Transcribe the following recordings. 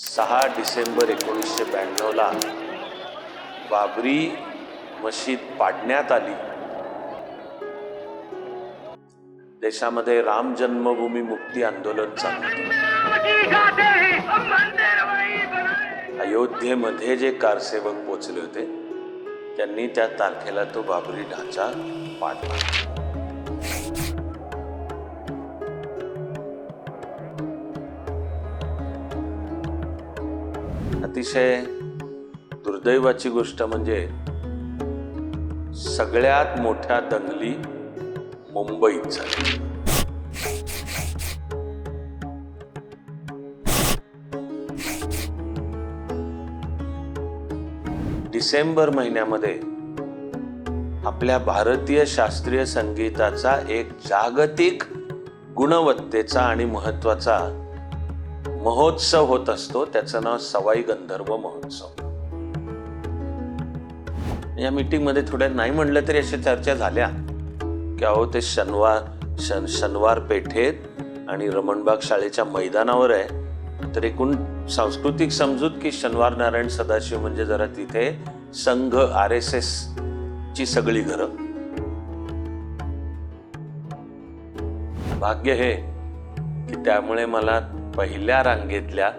सहा डिसेंबर एकोणीसशे ब्याण्णवला बाबरी मशीद पाडण्यात आली. देशामध्ये राम जन्मभूमी मुक्ती आंदोलन चालू अयोध्येमध्ये जे कारसेवक पोचले होते त्यांनी त्या तारखेला तो बाबरी ढाचा पाडला. अतिशय दुर्दैवाची गोष्ट म्हणजे सगळ्यात मोठ्या दंगली मुंबईत झाली. डिसेंबर महिन्यामध्ये आपल्या भारतीय शास्त्रीय संगीताचा एक जागतिक गुणवत्तेचा आणि महत्त्वाचा महोत्सव होत असतो त्याचं नाव सवाई गंधर्व महोत्सव. या मीटिंगमध्ये थोड्या नाही म्हणलं तरी अशा चर्चा झाल्या. की अहो ते शनिवार शन शनिवार पेठेत आणि रमणबाग शाळेच्या मैदानावर आहे. तर एकूण सांस्कृतिक समजूत की शनिवार नारायण सदाशिव म्हणजे जरा तिथे संघ आर एस एस ची सगळी घरं. भाग्य हे की त्यामुळे मला पहिल्या रांगेतल्या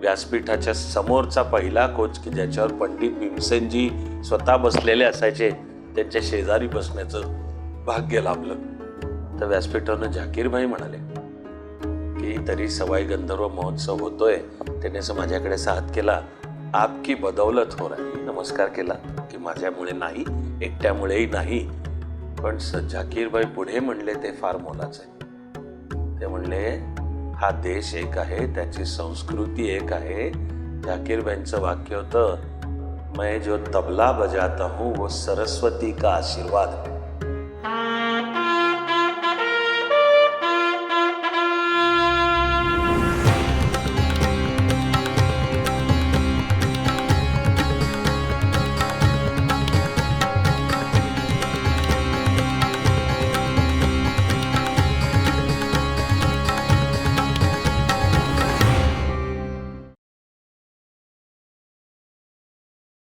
व्यासपीठाच्या समोरचा पहिला कोच की ज्याच्यावर पंडित भीमसेनजी स्वतः बसलेले असायचे त्यांच्या शेजारी बसण्याचं भाग्य लाभलं. तर व्यासपीठानं झाकीरभाई म्हणाले की तरी सवाई गंधर्व महोत्सव होतोय. त्याने असं माझ्याकडे साथ केला. आपकी बदौलत हो रहा नमस्कार केला की माझ्यामुळे नाही एकट्यामुळेही नाही. पण स पुढे म्हणले ते फार मोलाचं आहे. ते म्हणले हा देश एक आहे त्याची संस्कृती एक आहे. झाकीरबाईंचं वाक्य होतं मैं जो तबला बजाता हूँ वो सरस्वती का आशीर्वाद है.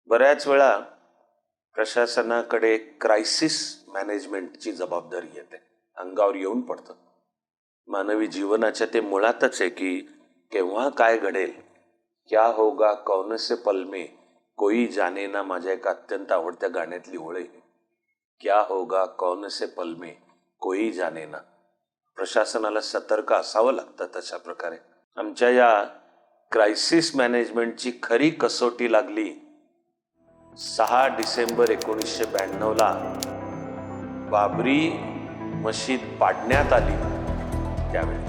बऱ्याच वेळा प्रशासनाकडे क्रायसिस मॅनेजमेंटची जबाबदारी येते. अंगावर येऊन पडतं. मानवी जीवनाच्या ते मुळातच आहे की केव्हा काय घडेल क्या होगा कौन से पल में कोई जाने ना माझ्या एका अत्यंत आवडत्या गाण्यातली ओळे क्या होगा कौन से पल में कोई जाने ना. प्रशासनाला सतर्क असावं लागतं तशा प्रकारे. आमच्या या क्रायसिस मॅनेजमेंटची खरी कसोटी लागली सहा डिसेंबर एकोणीसशे ब्याण्णवला बाबरी मशीद पाडण्यात आली त्यावेळी.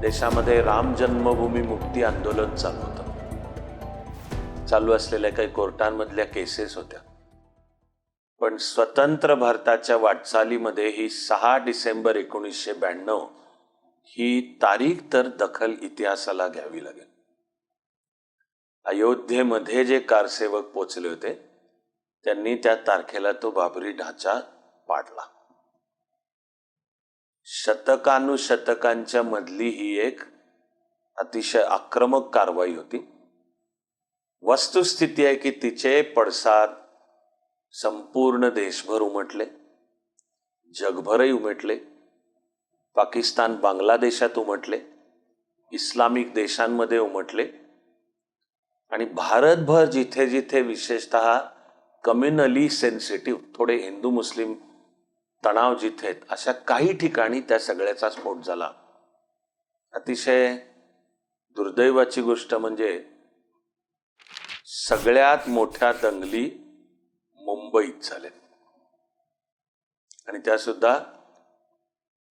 देशामध्ये राम जन्मभूमी मुक्ती आंदोलन चालू होतं. चालू असलेल्या काही कोर्टांमधल्या केसेस होत्या. पण स्वतंत्र भारताच्या वाटचालीमध्ये ही सहा डिसेंबर एकोणीसशे ब्याण्णव ही तारीख तर दखल इतिहासाला घ्यावी लागेल. अयोध्येमध्ये जे कारसेवक पोचले होते त्यांनी त्या तारखेला तो बाबरी ढाचा पाडला. शतकानुशतकांच्या मधली ही एक अतिशय आक्रमक कारवाई होती. वस्तुस्थिती आहे की तिचे पडसाद संपूर्ण देशभर उमटले जगभरही उमटले पाकिस्तान बांगलादेशात उमटले इस्लामिक देशांमध्ये उमटले आणि भारतभर जिथे जिथे विशेषतः कम्युनली सेन्सिटिव्ह थोडे हिंदू मुस्लिम तणाव जिथे आहेत अशा काही ठिकाणी त्या सगळ्याचा स्फोट झाला. अतिशय दुर्दैवाची गोष्ट म्हणजे सगळ्यात मोठ्या दंगली मुंबईत झाल्या आणि त्या सुद्धा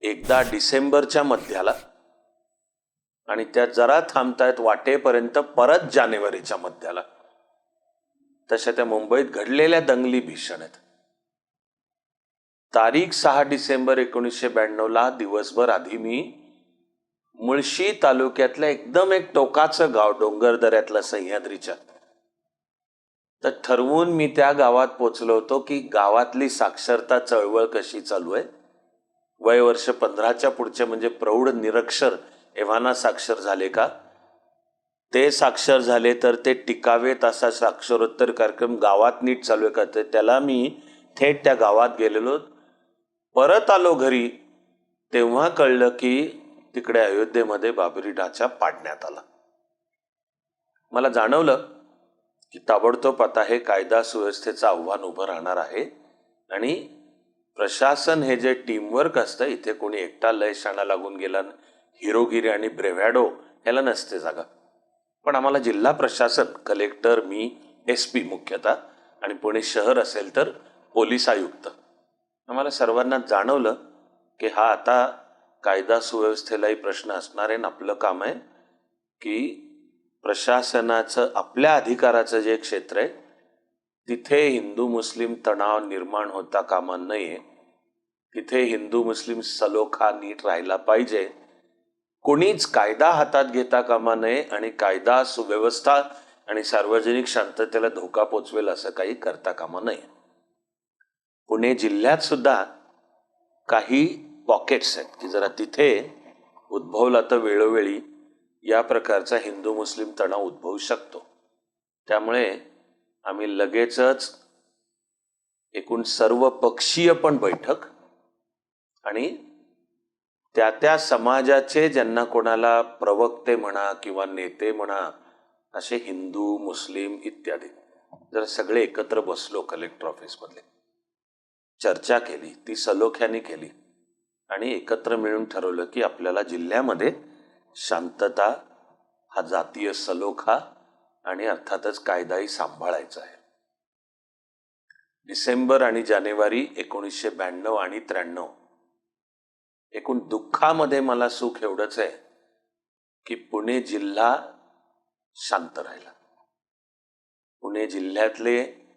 एकदा डिसेंबरच्या मध्याला आणि त्या जरा थांबतायत वाटेपर्यंत परत जानेवारीच्या मध्याला. तशा त्या मुंबईत घडलेल्या दंगली भीषण आहेत तारीख सहा डिसेंबर एकोणीसशे ब्याण्णवला दिवसभर आधी मी मुळशी तालुक्यातलं एकदम एक टोकाचं गाव डोंगर दऱ्यातलं सह्याद्रीच्या. तर ठरवून मी त्या गावात पोचलो होतो की गावातली साक्षरता चळवळ कशी चालू आहे? वय वर्ष पंधराच्या पुढचे म्हणजे प्रौढ निरक्षर एव्हाना साक्षर झाले का? ते साक्षर झाले तर ते टिकावेत असा साक्षरोत्तर कार्यक्रम गावात नीट चालू आहे का? तर त्याला मी थेट त्या गावात गेलेलो. परत आलो घरी तेव्हा कळलं की तिकडे अयोध्येमध्ये बाबरी ढाचा पाडण्यात आला. मला जाणवलं की ताबडतोब आता हे कायदा सुव्यवस्थेचं आव्हान उभं राहणार आहे आणि प्रशासन हे जे टीमवर्क असतं इथे कोणी एकटा लय शाणा लागून गेला हिरोगिरी आणि ब्रेव्हॅडो ह्याला नसते जागा. पण आम्हाला जिल्हा प्रशासन कलेक्टर मी एस पी मुख्यतः आणि पुणे शहर असेल तर पोलीस आयुक्त. आम्हाला सर्वांना जाणवलं की हा आता कायदा सुव्यवस्थेलाही प्रश्न असणार आहे आपलं काम आहे की प्रशासनाचं आपल्या अधिकाराचं जे क्षेत्र आहे तिथे हिंदू मुस्लिम तणाव निर्माण होता कामा नये. तिथे हिंदू मुस्लिम सलोखा नीट राहिला पाहिजे. कोणीच कायदा हातात घेता कामा नये आणि कायदा सुव्यवस्था आणि सार्वजनिक शांततेला धोका पोचवेल असं काही करता कामा नये. पुणे जिल्ह्यात सुद्धा काही पॉकेट्स आहेत की जरा तिथे उद्भवला तर वेळोवेळी या प्रकारचा हिंदू मुस्लिम तणाव उद्भवू शकतो. त्यामुळे आम्ही लगेचच एकूण सर्व पक्षीय पण बैठक आणि त्या त्या समाजाचे ज्यांना कोणाला प्रवक्ते म्हणा किंवा नेते म्हणा असे हिंदू मुस्लिम इत्यादी. जर सगळे एकत्र बसलो कलेक्टर ऑफिसमधले चर्चा केली ती सलोख्याने केली. आणि एकत्र मिळून ठरवलं की आपल्याला जिल्ह्यामध्ये शांतता हा जातीय सलोखा आणि अर्थातच कायदाही सांभाळायचा आहे. डिसेंबर आणि जानेवारी एकोणीसशे ब्याण्णव आणि त्र्याण्णव एकूण दुःखामध्ये मला सुख एवढंच आहे की पुणे जिल्हा शांत राहिला. पुणे जिल्ह्यातले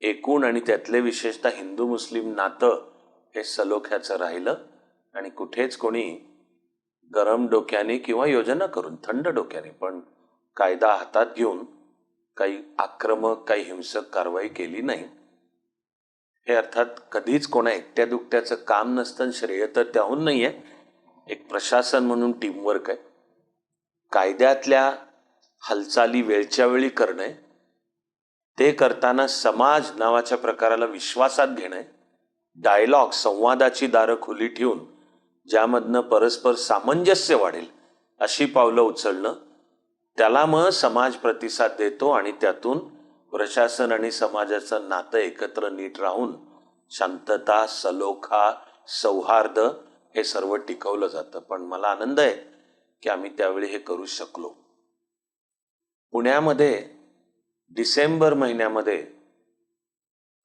एकूण आणि त्यातले विशेषतः हिंदू मुस्लिम नातं हे सलोख्याचं राहिलं आणि कुठेच कोणी गरम डोक्याने किंवा योजना करून थंड डोक्याने पण कायदा हातात घेऊन काही आक्रमक काही हिंसक कारवाई केली नाही. हे अर्थात कधीच कोणा एकट्या दुकट्याचं काम नसतं श्रेय तर त्याहून नाही आहे एक प्रशासन म्हणून टीमवर्क आहे. कायद्यातल्या हालचाली वेळच्या वेळी करणे ते करताना समाज नावाच्या प्रकाराला विश्वासात घेणे डायलॉग संवादाची दारं खुली ठेवून ज्यामधनं परस्पर सामंजस्य वाढेल अशी पावलं उचलणं त्याला मग समाज प्रतिसाद देतो आणि त्यातून प्रशासन आणि समाजाचं नातं एकत्र नीट राहून शांतता सलोखा सौहार्द हे सर्व टिकवलं जातं. पण मला आनंद आहे की आम्ही त्यावेळी हे करू शकलो. पुण्यामध्ये डिसेंबर महिन्यामध्ये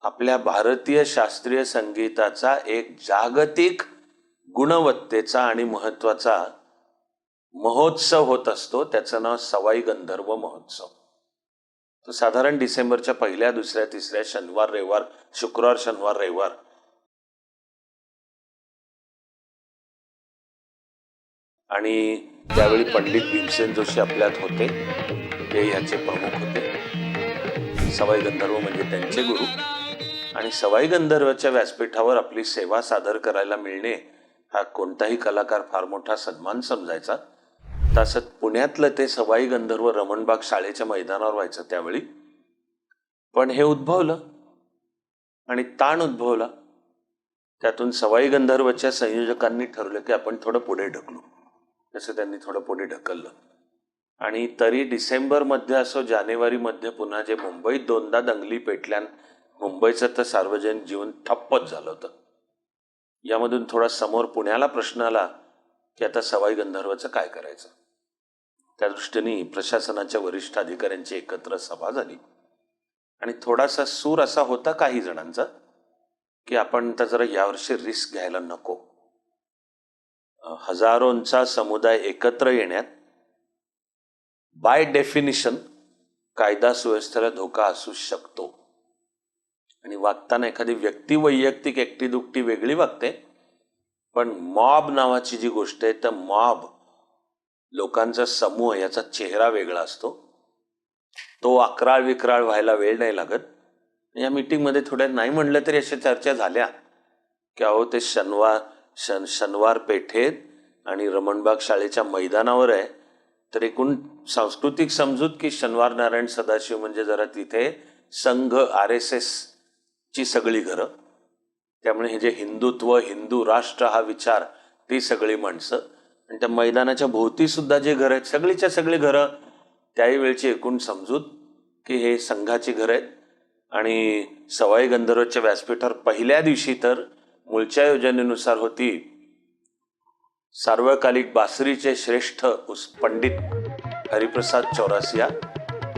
आपल्या भारतीय शास्त्रीय संगीताचा एक जागतिक गुणवत्तेचा आणि महत्त्वाचा महोत्सव होत असतो. त्याचं नाव सवाई गंधर्व महोत्सव. तर साधारण डिसेंबरच्या पहिल्या दुसऱ्या तिसऱ्या शनिवार रविवार शुक्रवार शनिवार रविवार. आणि त्यावेळी पंडित भीमसेन जोशी आपल्यात होते. ते ह्याचे प्रमुख होते. सवाई गंधर्व म्हणजे त्यांचे गुरु. आणि सवाई गंधर्वच्या व्यासपीठावर आपली सेवा सादर करायला मिळणे हा कोणताही कलाकार फार मोठा सन्मान समजायचा. तसं पुण्यातलं ते सवाई गंधर्व रमणबाग शाळेच्या मैदानावर व्हायचं त्यावेळी. पण हे उद्भवलं. आणि ताण उद्भवला. त्यातून सवाई गंधर्वच्या संयोजकांनी ठरवलं की आपण थोडं पुढे ढकलू. तसं त्यांनी थोडं पुढे ढकललं. आणि तरी डिसेंबरमध्ये असो जानेवारीमध्ये पुन्हा जे मुंबईत दोनदा दंगली पेटल्यान मुंबईचं तर सार्वजनिक जीवन ठप्पच झालं होतं. यामधून थोडा समोर पुण्याला प्रश्न आला. की आता सवाई गंधर्वचं काय करायचं? त्या दृष्टीने प्रशासनाच्या वरिष्ठ अधिकाऱ्यांची एकत्र सभा झाली. आणि थोडासा सूर असा होता काही जणांचा की आपण तर जरा यावर्षी रिस्क घ्यायला नको. हजारोंचा समुदाय एकत्र येण्यात बाय डेफिनिशन कायदा सुव्यवस्थेला धोका असू शकतो. आणि वागताना एखादी व्यक्ती वैयक्तिक एकटी दुकटी वेगळी वागते पण मॉब नावाची जी गोष्ट आहे तर मॉब लोकांचा समूह याचा चेहरा वेगळा असतो. तो अकराळ विक्राळ व्हायला वेळ नाही लागत. या मीटिंगमध्ये थोड्या नाही म्हणलं तरी अशा चर्चा झाल्या. की अहो ते शनिवार शन शनिवार पेठेत आणि रमणबाग शाळेच्या मैदानावर आहे. तर एकूण सांस्कृतिक समजूत की शनिवार नारायण सदाशिव म्हणजे जरा तिथे संघ आर एस एसची सगळी घरं. त्यामुळे हे जे हिंदुत्व हिंदू राष्ट्र हा विचार ती सगळी माणसं. आणि त्या मैदानाच्या भोवती सुद्धा जे घर आहेत सगळीच्या सगळी घरं त्याही वेळची एकूण समजूत की हे संघाची घरं आहेत. आणि सवाई गंधर्वच्या व्यासपीठावर पहिल्या दिवशी तर मूळच्या योजनेनुसार होती सार्वकालिक बासरीचे श्रेष्ठ उस पंडित हरिप्रसाद चौरासिया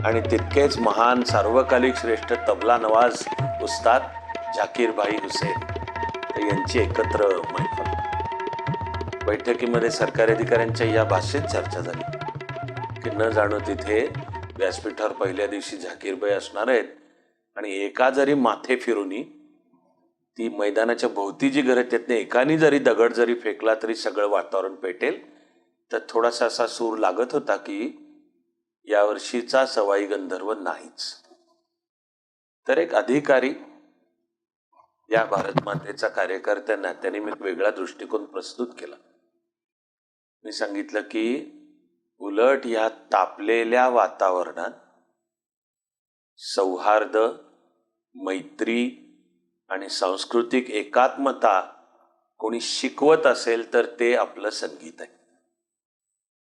आणि तितकेच महान सार्वकालिक श्रेष्ठ तबला नवाज उस्ताद झाकीरभाई हुसेन. यांची एकत्र मैफल. बैठकीमध्ये सरकारी अधिकाऱ्यांच्या या भाषेत चर्चा झाली. की न जाणो तिथे व्यासपीठावर पहिल्या दिवशी झाकीरबाई असणार आहेत आणि एका जरी माथे फिरूनी ती मैदानाच्या भोवती जी घरं आहेत त्यातनं एकानी जरी दगड जरी फेकला तरी सगळं वातावरण पेटेल. तर थोडासा असा सूर लागत होता की यावर्षीचा सवाई गंधर्व नाहीच. तर एक अधिकारी या भारत मातेचा कार्यकर्त्यांना त्यांनी मी वेगळा दृष्टिकोन प्रस्तुत केला. मी सांगितलं की उलट या तापलेल्या वातावरणात सौहार्द मैत्री आणि सांस्कृतिक एकात्मता कोणी शिकवत असेल तर ते आपलं संगीत आहे.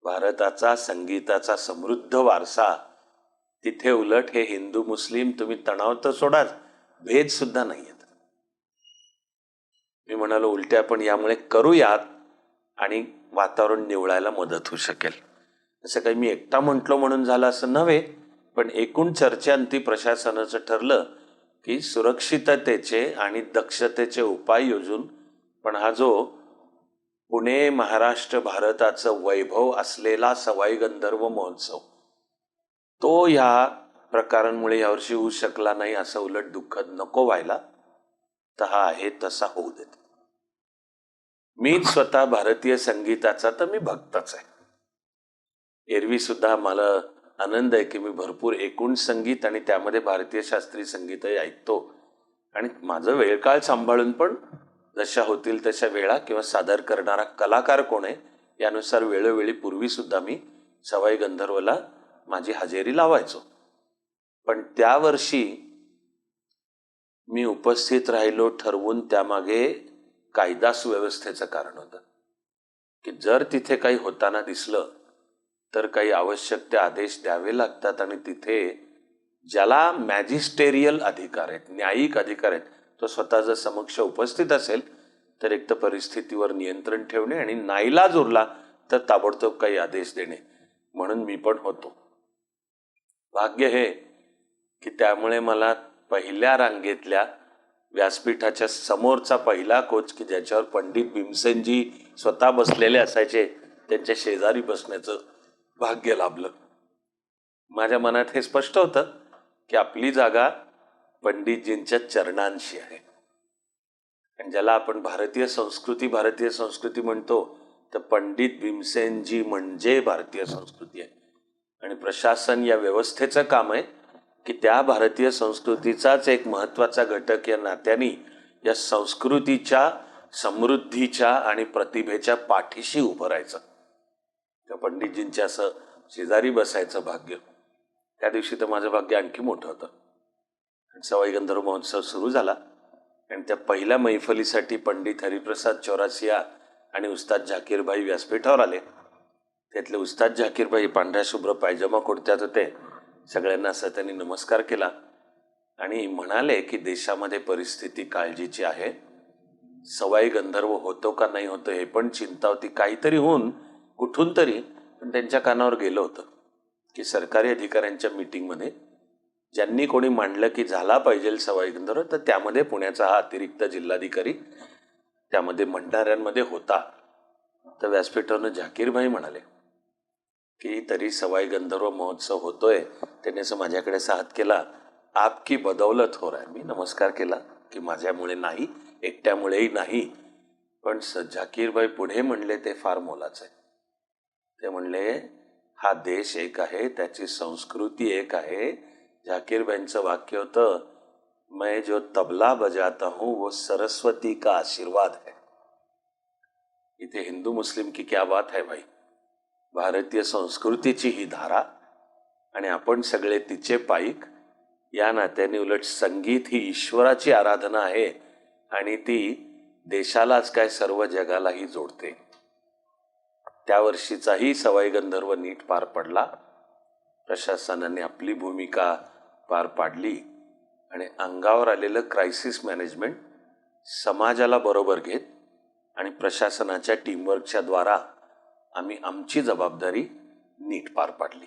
भारताचा संगीताचा समृद्ध वारसा तिथे उलट हे हिंदू मुस्लिम तुम्ही तणाव तर सोडाच भेद सुद्धा नाही आहेत मी म्हणालो उलटे आपण यामुळे करूयात आणि वातावरण निवळायला मदत होऊ शकेल. असं काही मी एकटा म्हटलो म्हणून झालं असं नव्हे पण एकूण चर्चांती प्रशासनाचं ठरलं की सुरक्षिततेचे आणि दक्षतेचे उपाय योजून पण हा जो पुणे महाराष्ट्र भारताचं वैभव असलेला सवाई गंधर्व महोत्सव तो ह्या प्रकारांमुळे यावर्षी होऊ शकला नाही असं उलट दुःखद नको व्हायला तर हा आहे तसा होऊ देत. मीच स्वतः भारतीय संगीताचा तर मी भक्तच आहे. एरवी सुद्धा मला आनंद आहे की मी भरपूर एकूण संगीत आणि त्यामध्ये भारतीय शास्त्रीय संगीतही ऐकतो. आणि माझं वेळकाळ सांभाळून पण जशा होतील तशा वेळा किंवा सादर करणारा कलाकार कोण आहे यानुसार वेळोवेळी पूर्वी सुद्धा मी सवाई गंधर्वला माझी हजेरी लावायचो. पण त्या वर्षी मी उपस्थित राहिलो ठरवून त्यामागे कायदा सुव्यवस्थेचं कारण होतं. की जर तिथे काही होताना दिसलं तर काही आवश्यक ते आदेश द्यावे लागतात आणि तिथे ज्याला मॅजिस्टेरियल अधिकार आहेत न्यायिक अधिकार आहेत तो स्वतः जर समक्ष उपस्थित असेल तर एक तर परिस्थितीवर नियंत्रण ठेवणे आणि नाईला जोरला तर ताबडतोब काही आदेश देणे. म्हणून मी पण होतो. भाग्य हे की त्यामुळे मला पहिल्या रांगेतल्या व्यासपीठाच्या समोरचा पहिला कोच की ज्याच्यावर पंडित भीमसेनजी स्वतः बसलेले असायचे त्यांच्या शेजारी बसण्याचं भाग्य लाभलं. माझ्या मनात हे स्पष्ट होतं की आपली जागा पंडितजींच्या चरणांशी आहे. आणि ज्याला आपण भारतीय संस्कृती भारतीय संस्कृती म्हणतो तर पंडित भीमसेनजी म्हणजे भारतीय संस्कृती आहे. आणि प्रशासन या व्यवस्थेचं काम आहे. की त्या भारतीय संस्कृतीचाच एक महत्त्वाचा घटक या नात्याने या संस्कृतीच्या समृद्धीच्या आणि प्रतिभेच्या पाठीशी उभं राहायचं. त्या पंडितजींच्या असं शेजारी बसायचं भाग्य. त्या दिवशी तर माझं भाग्य आणखी मोठं होतं. आणि सवाई गंधर्व महोत्सव सुरू झाला आणि त्या पहिल्या मैफलीसाठी पंडित हरिप्रसाद चौरासिया आणि उस्ताद झाकीरभाई व्यासपीठावर आले. त्यातले उस्ताद झाकीरभाई पांढऱ्या शुभ्र पायजमा कुर्त्यात होते. सगळ्यांना असं त्यांनी नमस्कार केला आणि म्हणाले की देशामध्ये परिस्थिती काळजीची आहे. सवाई गंधर्व होतो का नाही होतं हे पण चिंता होती काहीतरी होऊन कुठून तरी पण त्यांच्या कानावर गेलं होतं की सरकारी अधिकाऱ्यांच्या मीटिंगमध्ये ज्यांनी कोणी मांडलं की झाला पाहिजे सवाई गंधर्व तर त्यामध्ये पुण्याचा हा अतिरिक्त जिल्हाधिकारी त्यामध्ये म्हणणाऱ्यांमध्ये होता. तर व्यासपीठावरनं झाकीरभाई म्हणाले की तरी सवाई गंधर्व महोत्सव होतोय. त्याने असं माझ्याकडे असा हात केला आपकी बदौलत हो रहा मी नमस्कार केला की माझ्यामुळे नाही एकट्यामुळेही नाही. पण स झाकीरबाई पुढे म्हणले ते फार मोलाचं आहे. ते म्हणले हा देश एक आहे त्याची संस्कृती एक आहे. झाकीरबाईंचं वाक्य होतं मैं जो तबला बजाता हूं वो सरस्वती का आशीर्वाद है. इथे हिंदू मुस्लिम की क्या बात है भाई? भारतीय संस्कृतीची ही धारा आणि आपण सगळे तिचे पाईक. या नात्याने उलट संगीत ही ईश्वराची आराधना आहे आणि ती देशालाच काय सर्व जगालाही जोडते. त्या वर्षीचाही सवाई गंधर्व नीट पार पडला. प्रशासनाने आपली भूमिका पार पाडली आणि अंगावर आलेलं क्रायसिस मॅनेजमेंट समाजाला बरोबर घेत आणि प्रशासनाच्या टीमवर्कच्या द्वारा आम्ही आमची जबाबदारी नीट पार पाडली.